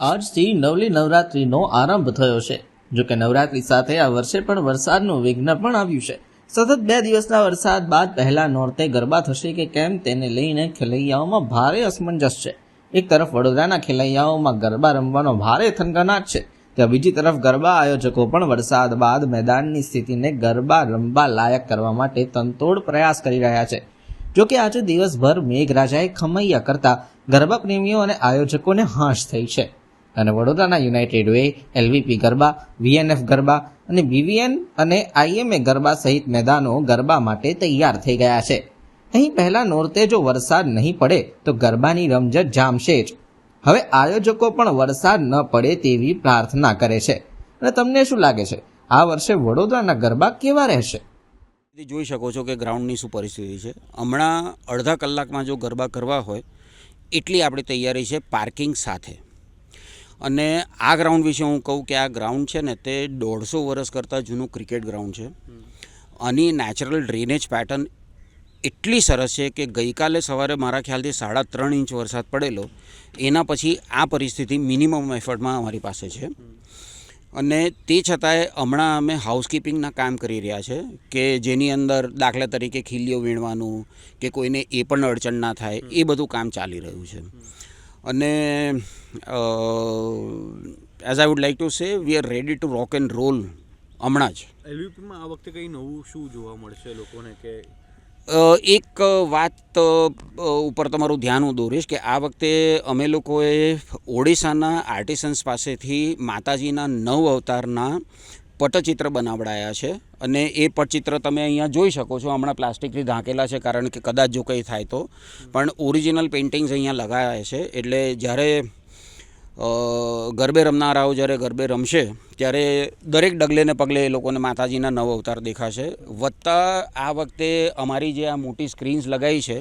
આજથી નવલી નવરાત્રીનો આરંભ થયો છે. જોકે નવરાત્રિ સાથે આ વર્ષે પણ વરસાદનું વિઘ્ન પણ આવ્યું છે. સતત બે દિવસના વરસાદ બાદ પહેલા નોરતે ગરબા થશે કે કેમ તેને લઈને ખેલૈયાઓમાં ભારે અસમંજસ છે. એક તરફ વડોદરાના ખેલૈયાઓમાં ગરબા રમવાનો ભારે થનગનાટ છે. ત્યાં બીજી તરફ ગરબા આયોજકો પણ વરસાદ બાદ મેદાનની સ્થિતિને ગરબા રમવા લાયક કરવા માટે તનતોડ પ્રયાસ કરી રહ્યા છે. જોકે આજે દિવસભર મેઘરાજાએ ખમૈયા કરતા ગરબા પ્રેમીઓ અને આયોજકોને હાશ થઈ છે. અને વડોદરાના United Way LVP garba VNF garba અને બીવીએન અને આઈએમએ ગરબા સહિત મેદાનો ગરબા માટે તૈયાર થઈ ગયા છે. અહીં પહેલા નોરતે જો વરસાદ નહીં પડે, તો ગરબાની રમઝટ જામશે જ. હવે આયોજકો પણ વરસાદ ન પડે તેવી પ્રાર્થના કરે છે. અને તમને શું લાગે છે? આ વર્ષે વડોદરાના ગરબા કેવા રહેશે? જોઈ શકો છો કે ગ્રાઉન્ડની શું પરિસ્થિતિ છે. હમણાં અડધા કલાકમાં જો ગરબા કરવા હોય, એટલી આપણી તૈયારી છે પાર્કિંગ સાથે. અને આ ગ્રાઉન્ડ વિશે હું કહું કે આ ગ્રાઉન્ડ છે ને તે દોઢસો વર્ષ કરતાં જૂનું ક્રિકેટ ગ્રાઉન્ડ છે. આની નેચરલ ડ્રેનેજ પેટર્ન એટલી સરસ છે કે ગઈકાલે સવારે મારા ખ્યાલથી સાડા ત્રણ ઇંચ વરસાદ પડેલો. એના પછી આ પરિસ્થિતિ મિનિમમ એફર્ટમાં અમારી પાસે છે. અને તે છતાંય હમણાં અમે હાઉસકીપિંગના કામ કરી રહ્યા છે કે જેની અંદર દાખલા તરીકે ખીલીઓ વીણવાનું કે કોઈને એ પણ અડચણ ના થાય, એ બધું કામ ચાલી રહ્યું છે. અને as I would like to say we are ready to rock and roll હમણાં જ. એલવીપીમાં આ વખતે કંઈ નવું શું જોવા મળશે લોકોને કે? એક વાત ઉપર તમારું ધ્યાન હું દોરીશ કે આ વખતે અમે લોકોએ ઓડિશાના આર્ટિસન્સ પાસેથી માતાજીના નવ અવતારના પટચિત્ર બનાવડાયા છે અને એ પટચિત્ર તમે અહીંયા જોઈ શકો છો. હમણાં પ્લાસ્ટિકથી ઢાંકેલા છે, કારણ કે કદાચ જો કંઈ થાય તો. પણ ઓરિજિનલ પેઇન્ટિંગ્સ અહીંયા લગાવ્યા છે. એટલે જ્યારે ગરબે રમનારાઓ જ્યારે ગરબે રમશે, ત્યારે દરેક ડગલેને પગલે એ લોકોને માતાજીના નવ અવતાર દેખાશે. વત્તા આ વખતે અમારી જે આ મોટી સ્ક્રીન્સ લગાવી છે,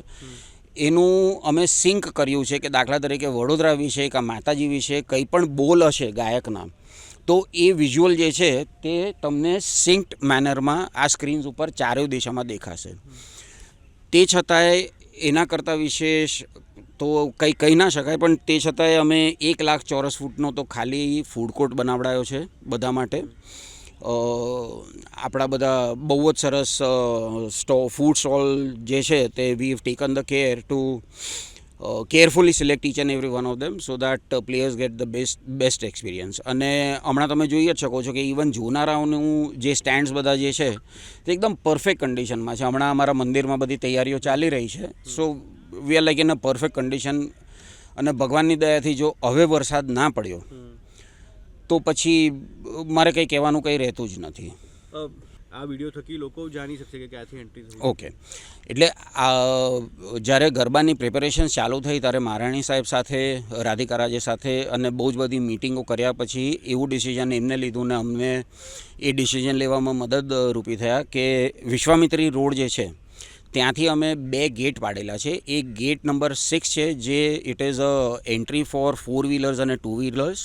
એનું અમે સિંક કર્યું છે કે દાખલા તરીકે વડોદરા વિશે કે માતાજી વિશે કંઈ પણ બોલ હશે ગાયકના તો એ વિઝ્યુઅલ જે છે તે તમને સિંક્ડ મેનરમાં આ સ્ક્રીન્સ ઉપર ચારેય દિશામાં દેખાશે. તે છતાંય એના કરતાં વિશેષ તો કંઈ કહી ના શકાય, પણ તે છતાંય અમે એક લાખ ચોરસ ફૂટનો તો ખાલી ફૂડ કોર્ટ બનાવડાયો છે બધા માટે. આપણા બધા બહુ જ સરસ સ્ટો ફૂડ સ્ટોલ જે છે તે we have taken the care to carefully select each and every one of them so that players get the best best experience અને હમણાં તમે જોઈ જ શકો છો કે ઇવન જોનારાઓનું જે સ્ટેન્ડ્સ બધા જે છે તે એકદમ પરફેક્ટ કન્ડિશનમાં છે. હમણાં અમારા મંદિરમાં બધી તૈયારીઓ ચાલી રહી છે. So we are like in a perfect condition અને ભગવાનની દયાથી જો હવે વરસાદ ના પડ્યો તો પછી મારે કંઈ કહેવાનું કંઈ રહેતું જ નથી. આ વીડિયો થકી લોકો જાણી શકશે કે ક્યાંથી એન્ટ્રી થઈ. ઓકે એટલે જ્યારે ગરબાની પ્રિપેરેશન ચાલુ થઈ ત્યારે મહારાણી સાહેબ સાથે, રાધિકા રાજે સાથે અને બહુ જ બધી મિટિંગો કર્યા પછી એવું ડિસિઝન એમને લીધું ને અમને એ ડિસિઝન લેવામાં મદદરૂપી થયા કે વિશ્વામિત્રી રોડ જે છે, ત્યાંથી અમે બે ગેટ પાડેલા છે. એક ગેટ નંબર સિક્સ છે, જે it is a entry four four wheelers અને ટુ વ્હીલર્સ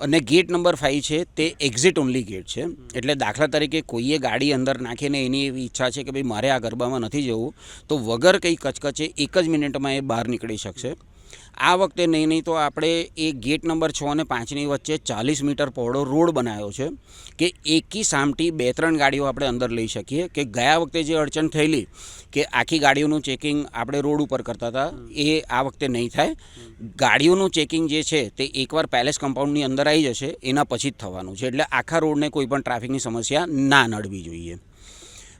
અને ગેટ નંબર ફાઇવ છે, તે એક્ઝિટ ઓનલી ગેટ છે. એટલે દાખલા તરીકે કોઈએ ગાડી અંદર નાખીને એની એવી ઈચ્છા છે કે ભાઈ મારે આ ગરબામાં નથી જવું, તો વગર કંઈ કચકચે એક જ મિનિટમાં એ બહાર નીકળી શકશે. આ વખતે નહીં નહીં તો આપણે એ ગેટ નંબર છ અને પાંચની વચ્ચે ચાલીસ મીટર પહોળો રોડ બનાવ્યો છે કે એકી સામટી બે, ત્રણ ગાડીઓ આપણે અંદર લઈ શકીએ. કે ગયા વખતે જે અડચણ થયેલી કે આખી ગાડીઓનું ચેકિંગ આપણે રોડ ઉપર કરતા હતા, એ આ વખતે નહીં થાય. ગાડીઓનું ચેકિંગ જે છે તે એકવાર પેલેસ કમ્પાઉન્ડની અંદર આવી જશે, એના પછી જ થવાનું છે. એટલે આખા રોડને કોઈ પણ ટ્રાફિકની સમસ્યા ના નડવી જોઈએ.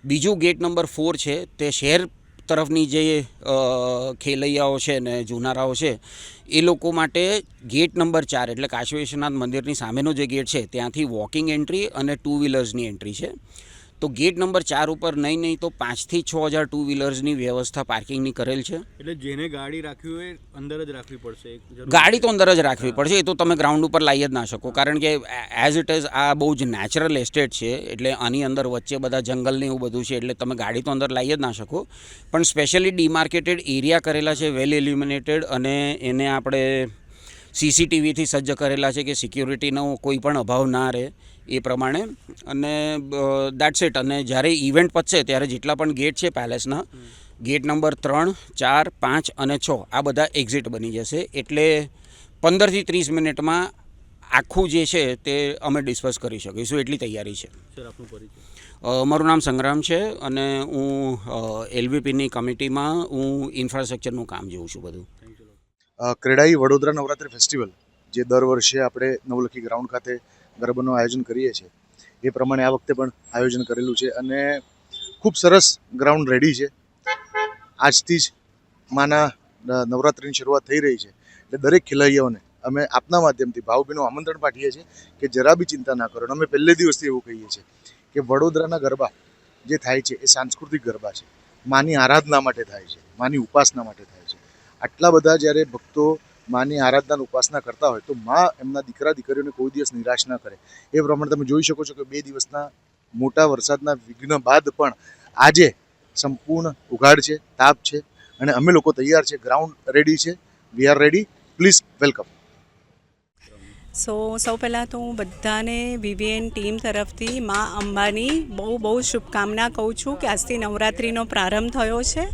બીજું ગેટ નંબર ફોર છે તે શહેર તરફની જે ખેલૈયાઓ છે ને જુનારાઓ છે, એ લોકો માટે ગેટ નંબર ચાર એટલે કાશી વિશ્વનાથ મંદિરની સામેનો જે ગેટ છે, ત્યાંથી વોકિંગ એન્ટ્રી અને ટુ વ્હીલર્સની એન્ટ્રી છે. તો ગેટ નંબર ચાર ઉપર નહીં નહીં તો પાંચથી છ હજાર ટુ વ્હીલર્સની વ્યવસ્થા પાર્કિંગની કરેલ છે. એટલે જેને ગાડી રાખવી હોય અંદર જ રાખવી પડશે ગાડી તો અંદર જ રાખવી પડશે એ તો તમે ગ્રાઉન્ડ ઉપર લાવી જ ના શકો. કારણ કે એઝ ઇટ ઇઝ આ બહુ જ નેચરલ એસ્ટેટ છે એટલે આની અંદર વચ્ચે બધા જંગલ ને એવું બધું છે એટલે તમે ગાડી તો અંદર લાવી જ ના શકો. પણ સ્પેશિયલી ડીમાર્કેટેડ એરિયા કરેલા છે વેલ ઇલ્યુમિનેટેડ અને એને આપણે સીસીટીવીથી સજ્જ કરેલા છે કે સિક્યુરિટીનો કોઈ પણ અભાવ ના રહે એ પ્રમાણે. અને દેટ્સ ઇટ અને જ્યારે ઇવેન્ટ પતશે ત્યારે જેટલા પણ ગેટ છે પેલેસના ગેટ નંબર ત્રણ ચાર પાંચ અને છ આ બધા એક્ઝિટ બની જશે. એટલે પંદરથી ત્રીસ મિનિટમાં આખું જે છે તે અમે ડિસ્કસ કરી શકીશું. એટલી તૈયારી છે. મારું નામ સંગ્રામ છે અને હું એલવીપીની કમિટીમાં હું ઇન્ફ્રાસ્ટ્રક્ચરનું કામ જોઉં છું બધું. ક્રેડાઈ વડોદરા નવરાત્રિ ફેસ્ટિવલ, જે દર વર્ષે આપણે નવલખી ગ્રાઉન્ડ ખાતે ગરબાનું આયોજન કરીએ છીએ. એ પ્રમાણે આ વખતે પણ આયોજન કરેલું છે અને ખૂબ સરસ ગ્રાઉન્ડ રેડી છે. આજથી જ માના નવરાત્રિની શરૂઆત થઈ રહી છે. એટલે દરેક ખેલૈયાઓને અમે આપના માધ્યમથી ભાવભીનું આમંત્રણ પાઠીએ છીએ કે જરા બી ચિંતા ના કરો. અમે પહેલે દિવસથી એવું કહીએ છીએ કે વડોદરાના ગરબા જે થાય છે એ સાંસ્કૃતિક ગરબા છે. માની આરાધના માટે થાય છે, માની ઉપાસના માટે થાય છે. આટલા બધા જ્યારે ભક્તો માની આરાધના ઉપાસના કરતા હોય, તો માં એમના દીકરા દીકરીઓને કોઈ દિવસ નિરાશ ના કરે. એ પ્રમાણે તમે જોઈ શકો છો કે બે દિવસના મોટા વરસાદના વિઘ્ન બાદ પણ આજે સંપૂર્ણ ઉઘાડ છે, તાપ છે અને અમે લોકો તૈયાર છે ગ્રાઉન્ડ રેડી છે we are ready please welcome so, સૌ પહેલાં તો હું બધાને વીવીએન ટીમ તરફથી મા અંબાની બહુ બહુ શુભકામના કહું છું કે આજથી નવરાત્રિનો પ્રારંભ થયો છે.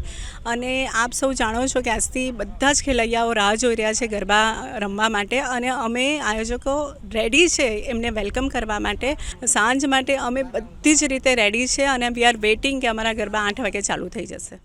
અને આપ સૌ જાણો છો કે આજથી બધા જ ખેલૈયાઓ રાહ જોઈ રહ્યા છે ગરબા રમવા માટે અને અમે આયોજકો રેડી છે એમને વેલકમ કરવા માટે. સાંજ માટે અમે બધી જ રીતે રેડી છે અને વી આર વેઇટિંગ કે અમારા ગરબા આઠ વાગે ચાલુ થઈ જશે.